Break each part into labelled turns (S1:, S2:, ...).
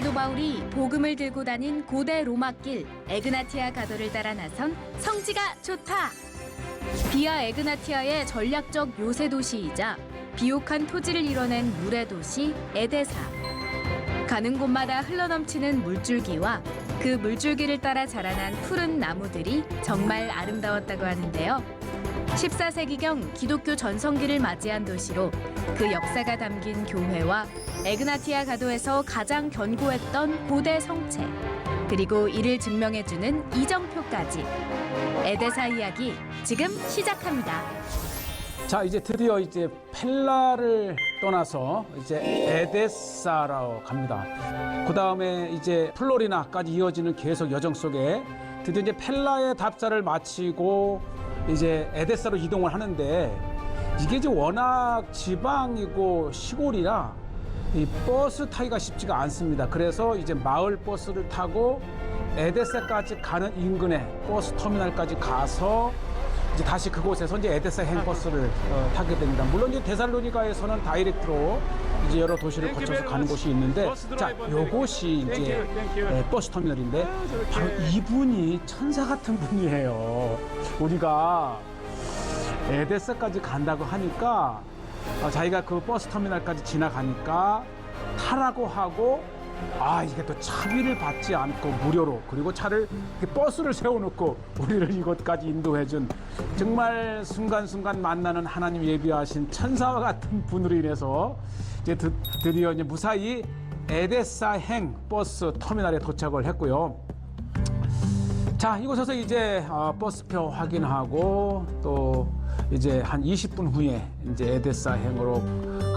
S1: 사도 바울이 복음을 들고 다닌 고대 로마길 에그나티아 가도를 따라 나선 성지가 좋다. 비아 에그나티아의 전략적 요새 도시이자 비옥한 토지를 이뤄낸 물의 도시 에데사. 가는 곳마다 흘러넘치는 물줄기와 그 물줄기를 따라 자라난 푸른 나무들이 정말 아름다웠다고 하는데요. 14세기경 기독교 전성기를 맞이한 도시로 그 역사가 담긴 교회와 에그나티아 가도에서 가장 견고했던 고대 성체 그리고 이를 증명해주는 이정표까지 에데사 이야기 지금 시작합니다.
S2: 자 이제 드디어 이제 펠라를 떠나서 이제 에데사로 갑니다. 그 다음에 이제 플로리나까지 이어지는 계속 여정 속에 드디어 이제 펠라의 답사를 마치고 이제 에데사로 이동을 하는데 이게 이제 워낙 지방이고 시골이라 이 버스 타기가 쉽지가 않습니다. 그래서 이제 마을 버스를 타고 에데사까지 가는 인근의 버스 터미널까지 가서 이제 다시 그곳에서 이제 에데사 행버스를 어, 타게 됩니다. 물론 이제 데살로니가에서는 다이렉트로 이제 여러 도시를 거쳐서 가는 곳이 있는데 자, 요곳이 이제 예, 버스 터미널인데 바로 이분이 천사 같은 분이에요. 우리가 에데사까지 간다고 하니까 어, 자기가 그 버스 터미널까지 지나가니까 타라고 하고 아 이게 또 차비를 받지 않고 무료로 그리고 차를 버스를 세워놓고 우리를 이곳까지 인도해준 정말 순간순간 만나는 하나님 예비하신 천사와 같은 분으로 인해서 이제 드, 드디어 이제 무사히 에데사행 버스 터미널에 도착을 했고요. 자, 이곳에서 이제 어, 버스표 확인하고 또 이제 한 20분 후에 이제 에데사행으로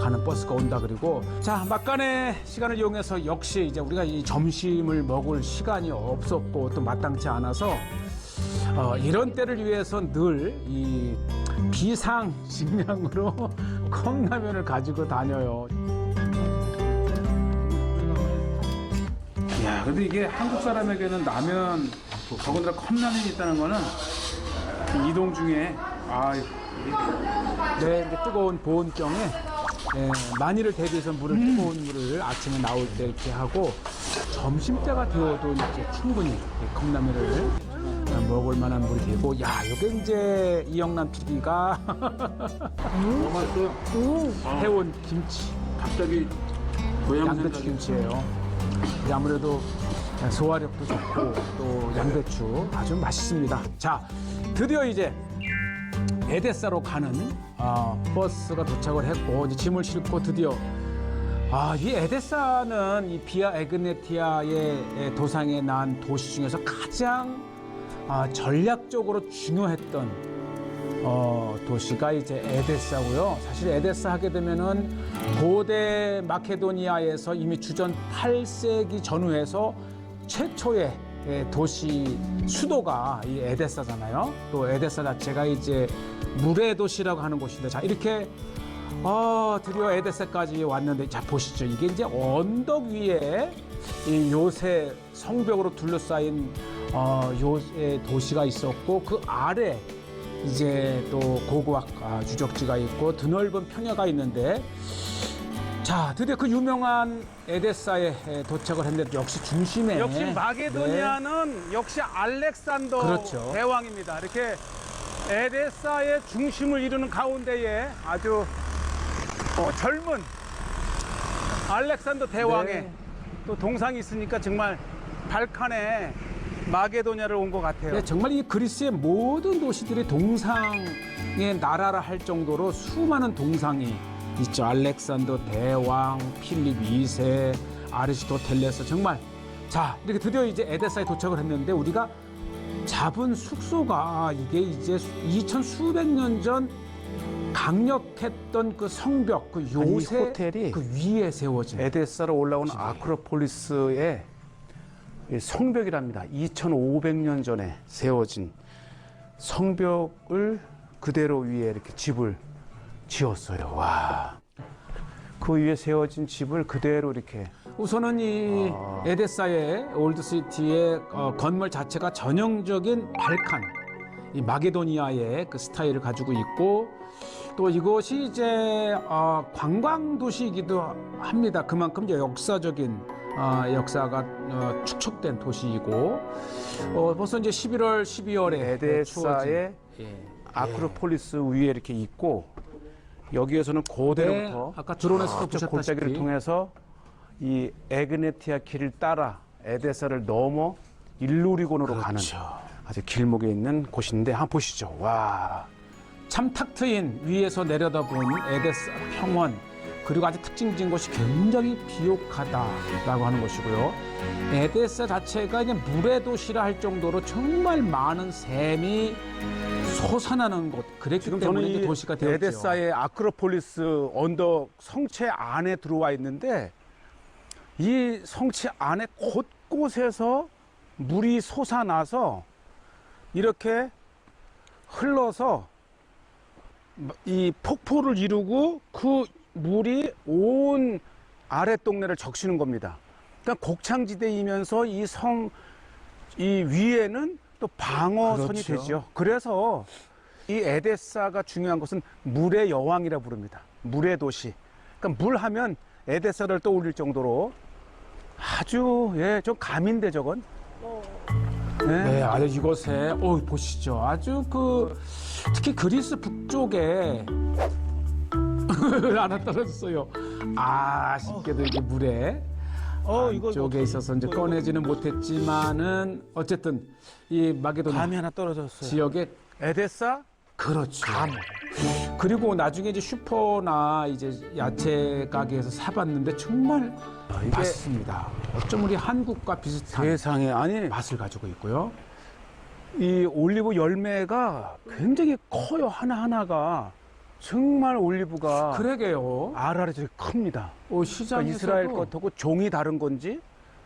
S2: 가는 버스가 온다 그리고 자, 막간의 시간을 이용해서 역시 이제 우리가 이 점심을 먹을 시간이 없었고 또 마땅치 않아서 어, 이런 때를 위해서 늘 이 비상 식량으로 컵라면을 가지고 다녀요. 야, 근데 이게 한국 사람에게는 라면, 뭐 더군다나 컵라면이 있다는 거는 이동 중에 아, 네, 이제 뜨거운 보온병에 예, 만일을 대비해서 물을 뜨거운 물을 아침에 나올 때 이렇게 하고 점심 때가 되어도 이제 충분히 이 컵라면을 먹을 만한 물이 되고 야, 이게 이제 이영란 PD가
S3: 너무 맛있어.
S2: 해온 김치.
S3: 갑자기 고향
S2: 양배추
S3: 생각이
S2: 김치예요. 아무래도 소화력도 좋고 또 양배추 아주 맛있습니다. 자, 드디어 이제 에데사로 가는 어, 버스가 도착을 했고 이제 짐을 싣고 드디어 아, 이 에데사는 이 비아 에그네티아의 도상에 난 도시 중에서 가장 아, 전략적으로 중요했던 어, 도시가 이제 에데사고요. 사실 에데사 하게 되면은 고대 마케도니아에서 이미 주전 8세기 전후에서 최초의 예, 도시 수도가 이 에데사잖아요. 또 에데사 자체가 이제 물의 도시라고 하는 곳인데 자 이렇게 아 드디어 에데사까지 왔는데 자 보시죠 이게 이제 언덕 위에 이 요새 성벽으로 둘러싸인 어, 요새 도시가 있었고 그 아래 이제 또 고고학 아, 유적지가 있고 드넓은 평야가 있는데 자 드디어 그 유명한 에데사에 에, 도착을 했는데 역시 중심에
S4: 역시
S2: 네.
S4: 마게도니아는 역시 알렉산더
S2: 그렇죠.
S4: 대왕입니다. 이렇게 에데사의 중심을 이루는 가운데에 아주 어, 젊은 알렉산더 대왕의
S2: 네.
S4: 또 동상이 있으니까 정말 발칸에 마게도니아를 온 것 같아요.
S2: 네, 정말 이 그리스의 모든 도시들이 동상의 나라라 할 정도로 수많은 동상이 있죠. 알렉산더 대왕, 필립 2세, 아리스토텔레스 정말 자 이렇게 드디어 이제 에데사에 도착을 했는데 우리가 잡은 숙소가 이게 이제 2천 수백 년 전 강력했던 그 성벽 그 요새
S4: 호텔이
S2: 그 위에 세워진
S4: 에데사로 올라온 아크로폴리스의 이 성벽이랍니다. 2,500년 전에 세워진 성벽을 그대로 위에 이렇게 집을 지었어요. 와. 그 위에 세워진 집을 그대로 이렇게
S2: 우선은 이 에데사의 올드시티의 어, 건물 자체가 전형적인 발칸, 이 마게도니아의 그 스타일을 가지고 있고 또 이곳이 이제 어, 관광 도시이기도 합니다. 그만큼 이제 역사적인 어, 역사가 어, 축적된 도시이고 어, 벌써 이제 11월, 12월에
S4: 에데사의
S2: 예.
S4: 아크로폴리스 위에 이렇게 있고 여기에서는
S2: 네,
S4: 고대로부터
S2: 아까 드론에서도
S4: 저쪽
S2: 보셨다시피
S4: 골짜기를 통해서 이 에그네티아 길을 따라 에데사를 넘어 일루리곤으로 가는 아주 길목에 있는 곳인데 한번 보시죠. 와.
S2: 참탁 트인 위에서 내려다본 에데사 평원 그리고 아주 특징적인 것이 굉장히 비옥하다라고 하는 것이고요. 에데사 자체가 이제 물의 도시라 할 정도로 정말 많은 샘이 솟아나는 곳 그랬기
S4: 지금 저는
S2: 때문에 이제
S4: 이
S2: 도시가 되었죠.
S4: 에데사의 아크로폴리스 언덕 성체 안에 들어와 있는데 이 성체 안에 곳곳에서 물이 솟아나서 이렇게 흘러서 이 폭포를 이루고 그 물이 온 아래 동네를 적시는 겁니다. 그러니까 곡창지대이면서 이 성 이 위에는 또 방어선이
S2: 그렇죠.
S4: 되죠. 그래서 이 에데사가 중요한 것은 물의 여왕이라 부릅니다. 물의 도시. 그러니까 물 하면 에데사를 떠올릴 정도로 아주 예, 좀 감인데 저건. 네.
S2: 네, 아주 이곳에 어 보시죠. 아주 그 특히 그리스 북쪽에 하나 떨어졌어요. 아쉽게도 이게 물에
S4: 어, 이거
S2: 쪽에 있어서 이제 꺼내지는 못했지만은 어쨌든 이 마게도나
S4: 감이 하나 떨어졌어요.
S2: 지역에
S4: 에데사
S2: 그렇죠. 그리고 나중에 이제 슈퍼나 이제 야채 가게에서 사봤는데 정말
S4: 이게-
S2: 맛있습니다. 어쩜 우리 한국과 비슷한
S4: 세상에 아니
S2: 맛을 가지고 있고요.
S4: 이 올리브 열매가 굉장히 커요 하나 하나가 정말 올리브가
S2: 그러게요.
S4: 알알이 큽니다.
S2: 어, 시장에서도
S4: 그러니까 이스라엘 것하고 종이 다른 건지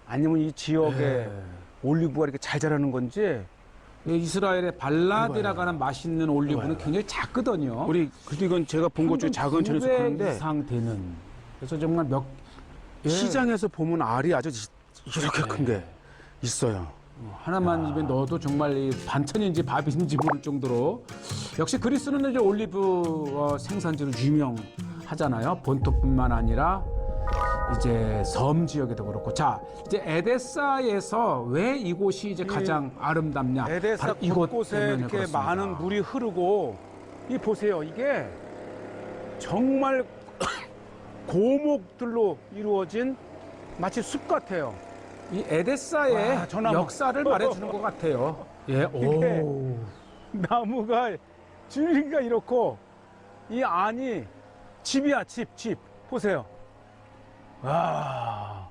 S4: 아니면 이 지역에
S2: 네.
S4: 올리브가 이렇게 잘 자라는 건지
S2: 예, 이스라엘의 발라드라고 하는 맛있는 올리브는 굉장히 작거든요.
S4: 우리 그래도 이건 제가 본 것 중에 작은 천에
S2: 900
S4: 속하는데
S2: 이상 되는. 그래서 정말 몇 예,
S4: 시장에서 보면 알이 아주 이렇게
S2: 네.
S4: 큰게 있어요.
S2: 하나만 입에 넣어도 정말 이 반찬인지 밥인지 모를 정도로 역시 그리스는 이제 올리브 어, 생산지로 유명하잖아요. 본토뿐만 아니라 이제 섬 지역에도 그렇고 자 이제 에데사에서 왜 이곳이 이제 가장 아름답냐?
S4: 에데사
S2: 바로 이곳
S4: 곳곳에
S2: 때문에
S4: 이렇게
S2: 그렇습니다.
S4: 많은 물이 흐르고 이 보세요 이게 정말 고목들로 이루어진 마치 숲 같아요.
S2: 이 에데사의
S4: 와, 저 나무.
S2: 역사를 말해주는 것 같아요. 예,
S4: 이게
S2: 오.
S4: 나무가 줄기가 이렇고 이 안이 집이야 집 집 보세요. 와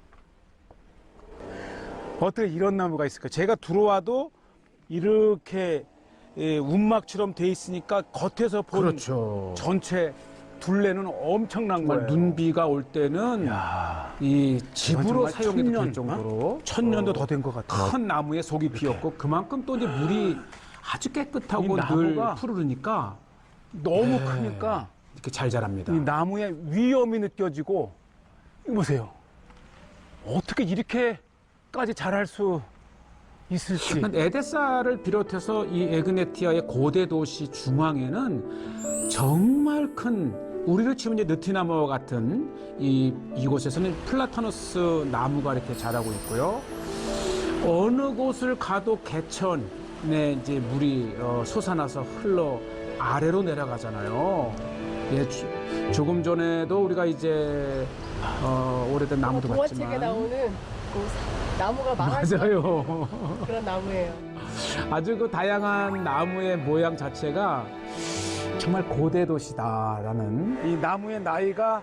S4: 어떻게 이런 나무가 있을까? 제가 들어와도 이렇게 예, 운막처럼 돼 있으니까 겉에서 본
S2: 그렇죠.
S4: 전체 둘레는 엄청난 거예요.
S2: 눈비가 올 때는
S4: 야,
S2: 이 집으로 사용이 될 정도로
S4: 천 년도 더 된 것 같아요.
S2: 큰 나무에 속이 비었고 그만큼 또 이제 물이 아주 깨끗하고 이늘
S4: 나무가
S2: 푸르르니까
S4: 너무
S2: 네.
S4: 크니까
S2: 이렇게 잘 자랍니다.
S4: 이 나무의 위험이 느껴지고 이거 보세요. 어떻게 이렇게까지 자랄 수 있을지.
S2: 근데 에데사를 비롯해서 이 에그네티아의 고대 도시 중앙에는 정말 큰 우리를 치면 이제 느티나무와 같은 이 이곳에서는 플라타누스 나무가 이렇게 자라고 있고요. 어느 곳을 가도 개천에 이제 물이 어, 솟아나서 흘러 아래로 내려가잖아요. 예, 주- 조금 전에도 우리가 이제 어, 오래된 나무도
S5: 동화책에
S2: 봤지만
S5: 나오는 그 나무가 말할 수
S2: 맞아요.
S5: 없는 그런 나무예요.
S2: 아주 그 다양한 나무의 모양 자체가 정말 고대 도시다라는
S4: 이 나무의 나이가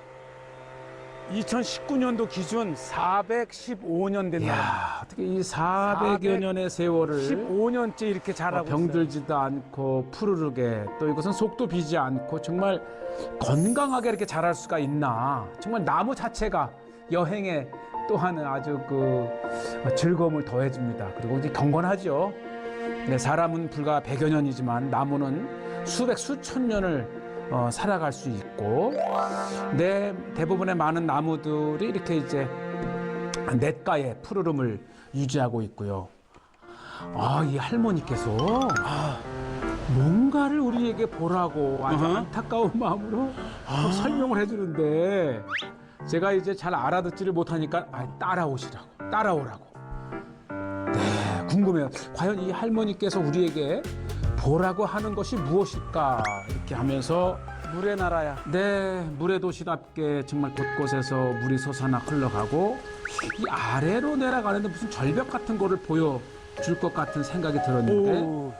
S4: 2019년도 기준 415년 된 나무.
S2: 야 어떻게 이 400여 년의 세월을
S4: 15년째 이렇게
S2: 어,
S4: 자라고
S2: 병들지도 않고 푸르르게 또 이것은 속도 비지 않고 정말 건강하게 이렇게 자랄 수가 있나? 정말 나무 자체가 여행에 또 하는 아주 그 즐거움을 더해줍니다. 그리고 이제 경건하죠. 네, 사람은 불과 100여 년이지만 나무는 수백 수천 년을 어, 살아갈 수 있고 네, 대부분의 많은 나무들이 이렇게 이제 냇가의 푸르름을 유지하고 있고요. 아, 이 할머니께서 아, 뭔가를 우리에게 보라고 아주
S4: 어허.
S2: 안타까운 마음으로 막 설명을 해주는데 제가 이제 잘 알아듣지를 못하니까 아, 따라오시라고 따라오라고. 네, 궁금해요. 과연 이 할머니께서 우리에게 보라고 하는 것이 무엇일까 이렇게 하면서
S4: 물의 나라야.
S2: 네, 물의 도시답게 정말 곳곳에서 물이 솟아나 흘러가고 이 아래로 내려가는데 무슨 절벽 같은 거를 보여 줄 것 같은 생각이 들었는데
S4: 오,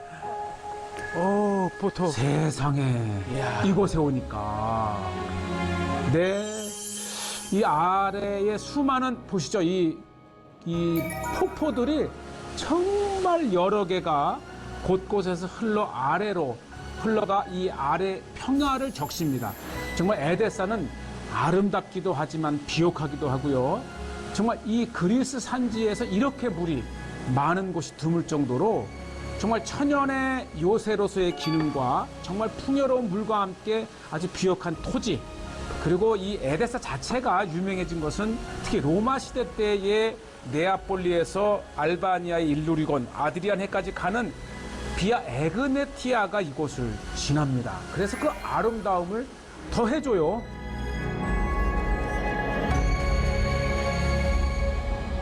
S4: 오 포토.
S2: 세상에 이곳에 오니까 네, 이 아래에 수많은 보시죠 이, 이 폭포들이 정말 여러 개가 곳곳에서 흘러 아래로 흘러가 이 아래 평야를 적십니다. 정말 에데사는 아름답기도 하지만 비옥하기도 하고요. 정말 이 그리스 산지에서 이렇게 물이 많은 곳이 드물 정도로 정말 천연의 요새로서의 기능과 정말 풍요로운 물과 함께 아주 비옥한 토지 그리고 이 에데사 자체가 유명해진 것은 특히 로마 시대 때의 네아폴리에서 알바니아의 일루리곤 아드리안 해까지 가는 비아 에그네티아가 이곳을 지납니다. 그래서 그 아름다움을 더해줘요.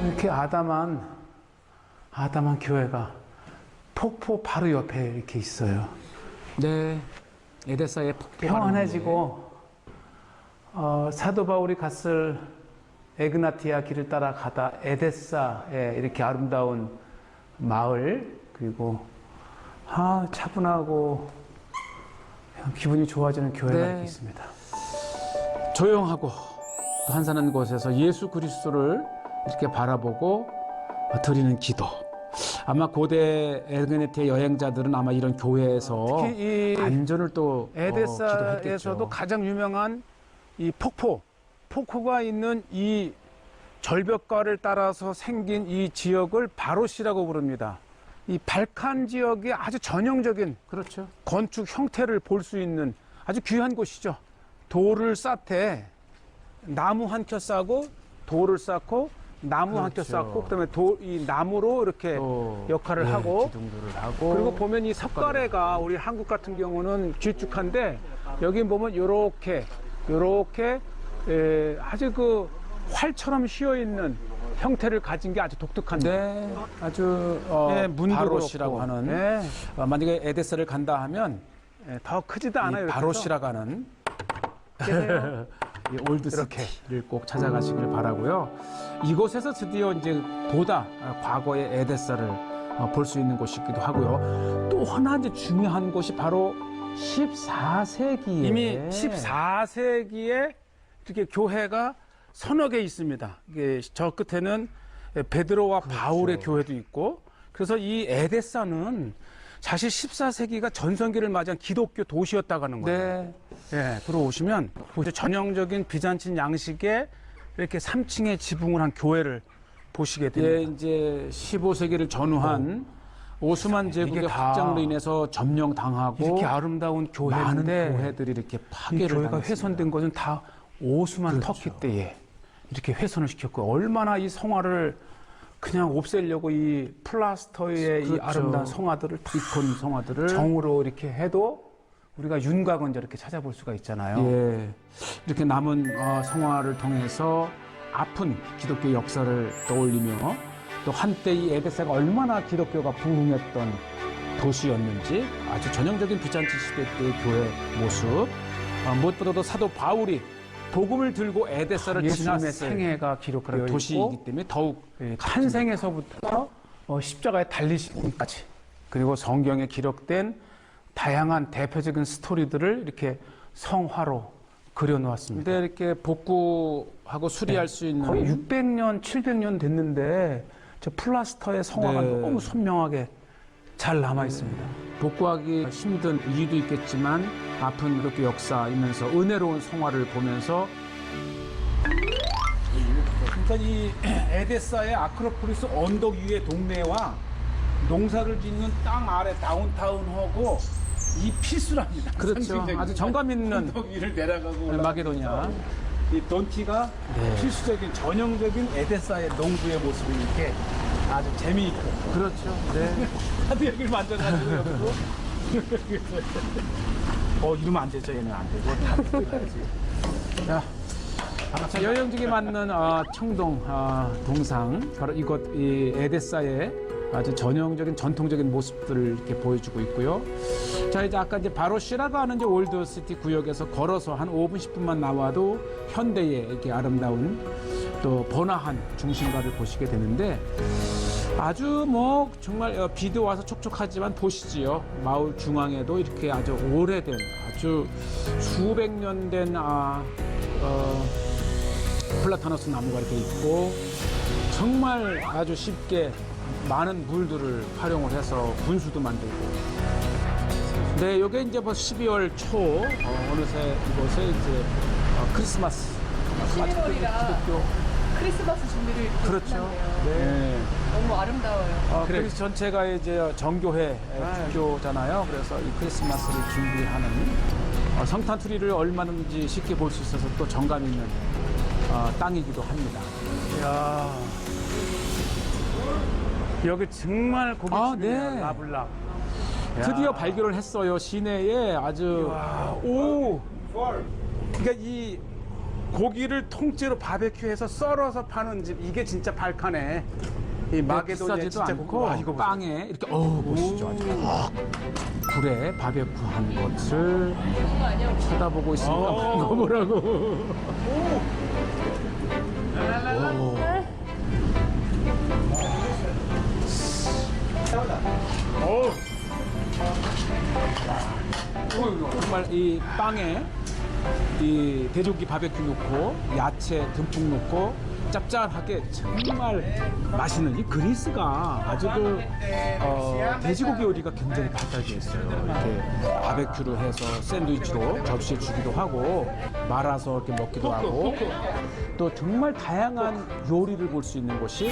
S4: 이렇게 아담한 아담한 교회가 폭포 바로 옆에 이렇게 있어요.
S2: 네, 에데사의 폭포
S4: 평안해지고 어, 사도 바울이 갔을 에그나티아 길을 따라 가다 에데사에 이렇게 아름다운 마을 그리고 아 차분하고 기분이 좋아지는 교회가
S2: 네.
S4: 있습니다.
S2: 조용하고 또 한산한 곳에서 예수 그리스도를 이렇게 바라보고 드리는 기도. 아마 고대 에그네티의 여행자들은 아마 이런 교회에서
S4: 특히 이
S2: 안전을 또 어,
S4: 에데사에서도
S2: 기도했겠죠.
S4: 가장 유명한 이 폭포, 폭포가 있는 이 절벽가를 따라서 생긴 이 지역을 바로시라고 부릅니다. 이 발칸 지역의 아주 전형적인
S2: 그렇죠.
S4: 건축 형태를 볼 수 있는 아주 귀한 곳이죠. 돌을 쌓되 나무 한 켜 싸고 돌을 쌓고 나무
S2: 그렇죠.
S4: 쌓고 그다음에 도, 이 나무로 이렇게
S2: 또
S4: 역할을
S2: 네,
S4: 하고
S2: 기둥들을 하고
S4: 그리고 보면 이 석가래가 우리 한국 같은 경우는 길쭉한데 여기 보면 요렇게 요렇게 에, 아주 그 활처럼 휘어 있는 형태를 가진 게 아주 독특한데
S2: 네, 아주 어,
S4: 예, 문도
S2: 바로시라고
S4: 그렇고.
S2: 하는
S4: 예,
S2: 어, 만약에 에데스를 간다 하면
S4: 예, 더 크지도 않아요.
S2: 이 바로시라고 하는. 이 올드
S4: 이렇게.
S2: 시티를 꼭 찾아가시길 바라고요. 이곳에서 드디어 이제 보다 어, 과거의 에데사를 볼 수 있는 곳이기도 하고요. 또 하나 이제 중요한 곳이 바로 14세기에
S4: 이미 14세기에 이렇게 교회가 서너 개 있습니다. 이게 저 끝에는 베드로와
S2: 그렇죠.
S4: 바울의 교회도 있고 그래서 이 에데사는 사실 14세기가 전성기를 맞이한 기독교 도시였다고 하는 거예요.
S2: 네,
S4: 예, 들어오시면. 전형적인 비잔틴 양식의 이렇게 3층에 지붕을 한 교회를 보시게
S2: 예,
S4: 됩니다.
S2: 이제 15세기를 전후한 오스만 제국의 확장으로 인해서 점령당하고
S4: 이렇게 아름다운
S2: 많은
S4: 교회인데
S2: 교회들이 이렇게
S4: 이
S2: 파괴를
S4: 교회가
S2: 당했습니다.
S4: 훼손된 것은 다 오스만
S2: 그렇죠.
S4: 터키 때에 이렇게 훼손을 시켰고 얼마나 이 성화를 그냥 없애려고 이 플라스터의 이
S2: 그렇죠.
S4: 아름다운 성화들을 다
S2: 이콘 성화들을
S4: 정으로 이렇게 해도 우리가 윤곽은 저렇게 찾아볼 수가 있잖아요.
S2: 예, 이렇게 남은 어, 성화를 통해서 아픈 기독교 역사를 떠올리며 또 한때 이 에베사가 얼마나 기독교가 부흥했던 도시였는지 아주 전형적인 비잔티 시대 때의 교회 모습 어, 무엇보다도 사도 바울이 복음을 들고
S4: 예수님의
S2: 지났을
S4: 생애가 기록되어
S2: 도시이기 때문에 더욱
S4: 예, 탄생에서부터 어, 십자가에 달리시기까지 그리고 성경에 기록된 다양한 대표적인 스토리들을 이렇게 성화로 그려놓았습니다.
S2: 근데 이렇게 복구하고 수리할 수 있는
S4: 거의 600년, 700년 됐는데 저 플라스터의 성화가
S2: 네.
S4: 너무 선명하게 잘 남아 있습니다.
S2: 복구하기 힘든 이유도 있겠지만 아픈 이렇게 역사이면서 은혜로운 성화를 보면서 그러니까 이 에데사의 아크로폴리스 언덕 위의 동네와 농사를 짓는 땅 아래 다운타운하고 이 필수랍니다.
S4: 그렇죠.
S2: 아주 정감 있는
S3: 언덕 위를 내려가고 올라가고
S2: 마게도냐.
S3: 이 돈키가
S2: 네.
S3: 필수적인 전형적인 에데사의 농부의 모습이 이렇게 아주 재미있고
S2: 그렇죠. 네.
S3: 하도 여기를 만져가지고 어 이러면 안 되죠 얘는 안 되고. 다자
S2: 자, 여행지에 맞는 아, 청동 아, 동상. 바로 이곳 이 에데사의 아주 전형적인 전통적인 모습들을 이렇게 보여주고 있고요. 자 이제 아까 이제 바로 시라고 하는 이제 올드시티 구역에서 걸어서 한 5분 10분만 나와도 현대의 이렇게 아름다운 또 번화한 중심가를 보시게 되는데 아주 뭐 정말 어, 비도 와서 촉촉하지만 보시지요. 마을 중앙에도 이렇게 아주 오래된 아주 수백 년 된 아, 어, 플라타너스 나무가 이렇게 있고 정말 아주 쉽게 많은 물들을 활용을 해서 분수도 만들고. 네, 요게 이제 뭐 12월 초 어, 어느새 이곳에 이제 어, 크리스마스.
S5: 11월이라.
S2: 기독교
S5: 크리스마스 준비를 이렇게
S2: 그렇죠.
S5: 끝났네요.
S2: 네.
S5: 너무 아름다워요.
S2: 어, 그리스 전체가 이제 정교회
S4: 아,
S2: 주교잖아요. 그래서 이 크리스마스를 준비하는 어, 성탄 트리를 얼마든지 쉽게 볼 수 있어서 또 정감 있는 어, 땅이기도 합니다.
S4: 야 여기 정말 고깃집이네요.
S2: 아, 네.
S4: 라블락.
S2: 드디어 발견을 했어요. 시내에 아주
S4: 와, 오. 그러니까 이 고기를 통째로 바베큐해서 썰어서 파는 집 이게 진짜 발칸에 이 마게도니아
S2: 비싸지도
S4: 진짜
S2: 않고.
S4: 와, 이거 보세요.
S2: 빵에 이렇게 어우 보시죠. 아주 불에 바베큐 한 것을
S5: 그런 거 아니야?
S2: 쳐다보고 있습니다.
S4: 어.
S2: 이거 뭐라고?
S4: 어우.
S2: 정말 이 빵에 이 돼지고기 바베큐 넣고 야채 듬뿍 넣고 짭짤하게 정말 맛있는 이 그리스가 아주 그 어, 돼지고기 요리가 굉장히 발달되어 있어요. 이렇게 바베큐를 해서 샌드위치로 접시에 주기도 하고 말아서 이렇게 먹기도 하고 또 정말 다양한 요리를 볼 수 있는 곳이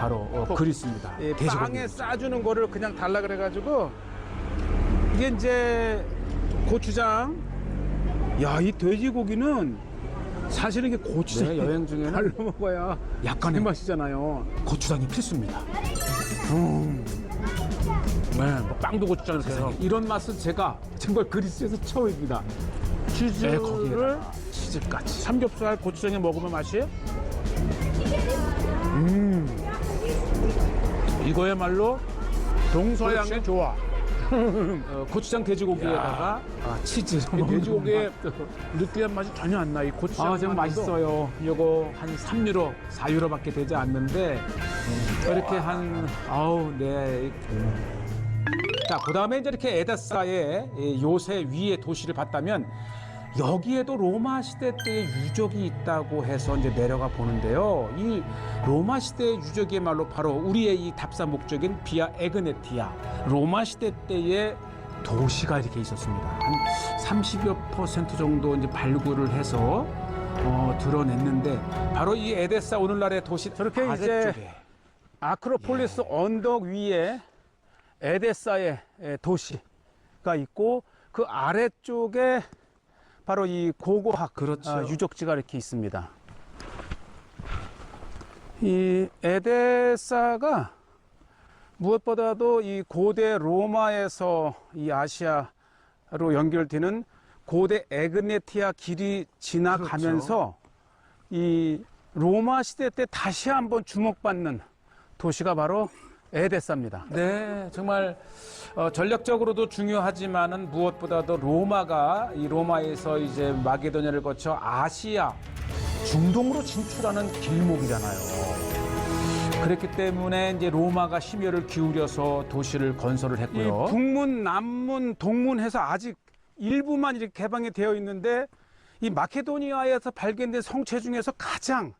S2: 바로 어, 그리스입니다.
S4: 이
S2: 돼지고기.
S4: 빵에 싸주는 거를 그냥 달라 그래가지고 이게 이제 고추장. 야, 이 돼지고기는 사실은 이게 고추장
S2: 네, 여행 중에는
S4: 발로 먹어야
S2: 약간의
S4: 그 맛이잖아요.
S2: 고추장이 필수입니다. 음. 네, 뭐 빵도 고추장 이렇게 해서 이런 맛은 제가 정말 그리스에서 처음입니다. 네,
S4: 치즈를
S2: 거기에다가 치즈까지.
S4: 삼겹살 고추장에 먹으면 맛이
S2: 이거야말로
S4: 동서양의. 조화.
S2: 어, 고추장 돼지고기에다가 아, 치즈.
S4: 이 돼지고기의 느끼한 맛이 전혀 안 나. 이 고추장.
S2: 아, 정말 맛있어요. 요거 한 3유로, 4유로밖에 되지 않는데 이렇게 한 아우 네. 자, 그다음에 이제 이렇게 에다사의 이 요새 위의 도시를 봤다면 여기에도 로마 시대 때의 유적이 있다고 해서 이제 내려가 보는데요. 이 로마 시대의 유적의 말로 바로 우리의 이 답사 목적인 비아 에그네티아 로마 시대 때의 도시가 이렇게 있었습니다. 한 30여 퍼센트 정도 이제 발굴을 해서 어, 드러냈는데 바로 이 에데사 오늘날의 도시
S4: 저렇게 이제 아크로폴리스 언덕 위에 에데사의 에, 도시가 있고 그 아래쪽에 바로 이 고고학
S2: 그렇죠.
S4: 아, 유적지가 이렇게 있습니다. 이 에데사가 무엇보다도 이 고대 로마에서 이 아시아로 연결되는 고대 에그네티아 길이 지나가면서 이 로마 시대 때 다시 한번 주목받는 도시가 바로 에데사입니다.
S2: 네, 정말 어, 전략적으로도 중요하지만은 무엇보다도 로마가 이 로마에서 이제 마게도니아를 거쳐 아시아 중동으로 진출하는 길목이잖아요. 그렇기 때문에 이제 로마가 심혈을 기울여서 도시를 건설을
S4: 이
S2: 했고요.
S4: 북문, 남문, 동문 해서 아직 일부만 이렇게 개방이 되어 있는데 이 마케도니아에서 발견된 성체 중에서 가장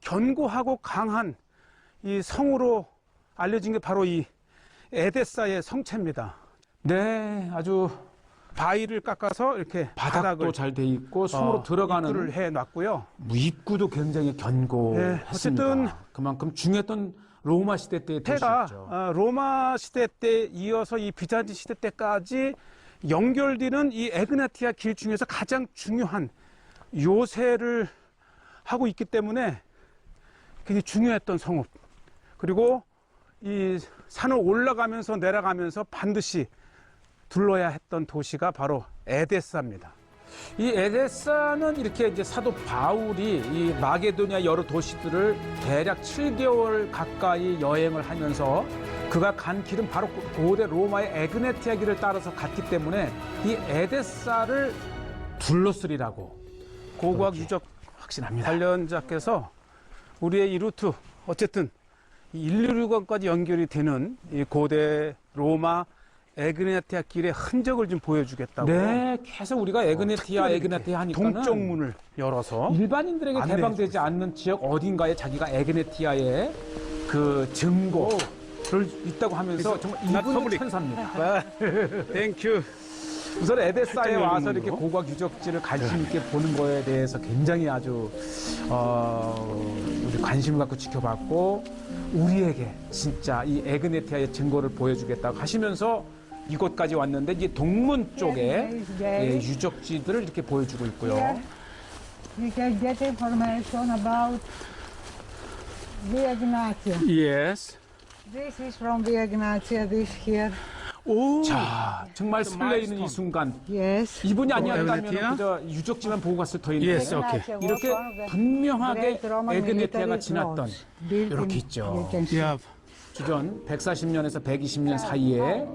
S4: 견고하고 강한 이 성으로 알려진 게 바로 이 에데사의 성체입니다.
S2: 네, 아주
S4: 바위를 깎아서 이렇게
S2: 바닥도 잘 돼 있고 성으로
S4: 어,
S2: 들어가는
S4: 입구를 해 놨고요.
S2: 뭐 입구도 굉장히 견고했습니다.
S4: 네, 어쨌든
S2: 그만큼 중요했던 로마 시대 때의
S4: 태가
S2: 도시였죠.
S4: 어, 로마 시대 때 이어서 이 비잔티 시대 때까지 연결되는 이 에그나티아 길 중에서 가장 중요한 요새를 하고 있기 때문에 굉장히 중요했던 성읍. 그리고 이 산을 올라가면서 내려가면서 반드시 둘러야 했던 도시가 바로 에데사입니다.
S2: 이 에데사는 이렇게 이제 사도 바울이 이 마게도니아 여러 도시들을 대략 7개월 가까이 여행을 하면서 그가 간 길은 바로 고대 로마의 에그네티아 길을 따라서 갔기 때문에 이 에데사를 둘러쓰리라고
S4: 고고학 유적
S2: 확신합니다.
S4: 관련자께서 우리의 이 루트 어쨌든 이 116원까지 연결이 되는 이 고대 로마 에그네티아 길의 흔적을 좀 보여주겠다고
S2: 네, 계속 우리가 에그네티아,
S4: 특별히
S2: 에그네티아 하니까는
S4: 동쪽 문을 열어서
S2: 일반인들에게
S4: 안내해
S2: 개방되지 않는 지역 어딘가에 자기가 에그네티아의 그 증거를 있다고 하면서 정말
S4: 나
S2: 이분은. 천사입니다.
S4: 땡큐
S2: 우선 에데사에 와서 이렇게. 고고학 유적지를 관심 있게 보는 거에 대해서 굉장히 아주 어, 우리 관심을 갖고 지켜봤고 우리에게 진짜 이 에그네티아의 증거를 보여주겠다고 하시면서 이곳까지 왔는데 이제 동문 쪽에 예, 유적지들을 이렇게 보여주고 있고요.
S6: You can get information about Via Ignatia.
S4: Yes
S6: This is from Via Ignatia, this here.
S4: 오
S2: 자, 정말 설레이는 이 순간
S6: Yes.
S2: 이분이
S4: 어,
S2: 아니었다면
S4: 에그네티아?
S2: 그저 유적지만 보고 갔을 터인데
S4: Yes, okay.
S2: 이렇게 분명하게 에그네티아가 지났던 이렇게 있죠.
S4: 야
S2: 주전 140년에서 120년 사이에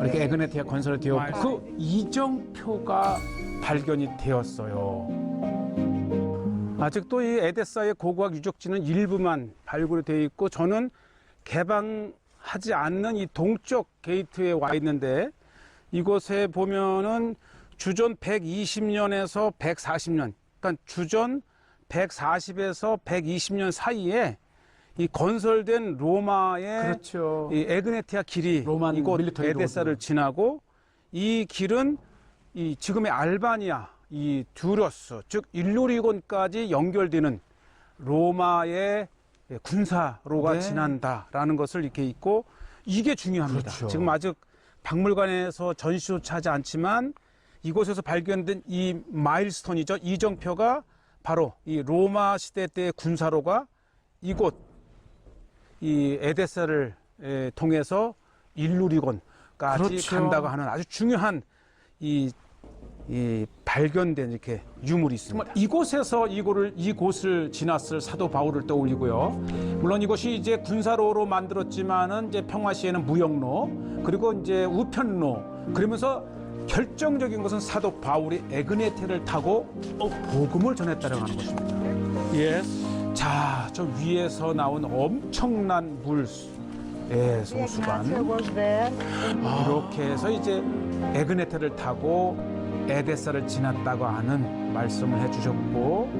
S2: 이렇게 에그네티아 건설이 되었고 그 이정표가 발견이 되었어요.
S4: 아직도 이 에데사의 고고학 유적지는 일부만 발굴이 되어 있고 저는 개방 하지 않는 이 동쪽 게이트에 와 있는데 이곳에 보면은 주전 120년에서 140년, 그러니까 주전 140에서 120년 사이에 이 건설된 로마의
S2: 그렇죠.
S4: 이 에그네티아 길이
S2: 로만
S4: 이곳 에데사를. 지나고 이 길은 이 지금의 알바니아 이 듀러스 즉 일루리곤까지 연결되는 로마의 군사로가
S2: 네.
S4: 지난다라는 것을 이렇게 있고 이게 중요합니다.
S2: 그렇죠.
S4: 지금 아직 박물관에서 전시조차 하지 않지만 이곳에서 발견된 이 마일스톤이죠. 이정표가 바로 이 로마 시대 때의 군사로가 이곳 이 에데사를 에, 통해서 일루리곤까지
S2: 그렇죠.
S4: 간다고 하는 아주 중요한 이, 이 발견된 이렇게 유물이 있습니다.
S2: 정말 이곳에서 이곳을 이곳을 지났을 사도 바울을 떠올리고요. 물론 이것이 이제 군사로로 만들었지만은 이제 평화 시에는 무역로 그리고 이제 우편로 그러면서 결정적인 것은 사도 바울이 에그네테를 타고 어, 복음을 전했다는 하는 것입니다.
S4: 예.
S2: 자, 저 위에서 나온 엄청난 물, 예,
S6: there.
S2: 이렇게 해서 이제 에그네테를 타고 에데사를 지났다고 하는 말씀을 해주셨고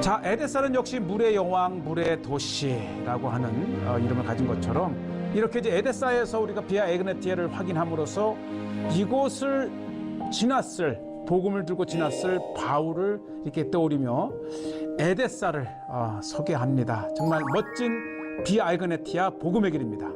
S2: 자 에데사는 역시 물의 여왕 물의 도시라고 하는 어, 이름을 가진 것처럼 이렇게 이제 에데사에서 우리가 비아 에그네티아를 확인함으로써 이곳을 지났을 복음을 들고 지났을 바울을 이렇게 떠오르며 에데사를 어, 소개합니다. 정말 멋진 비아 에그네티아 복음의 길입니다.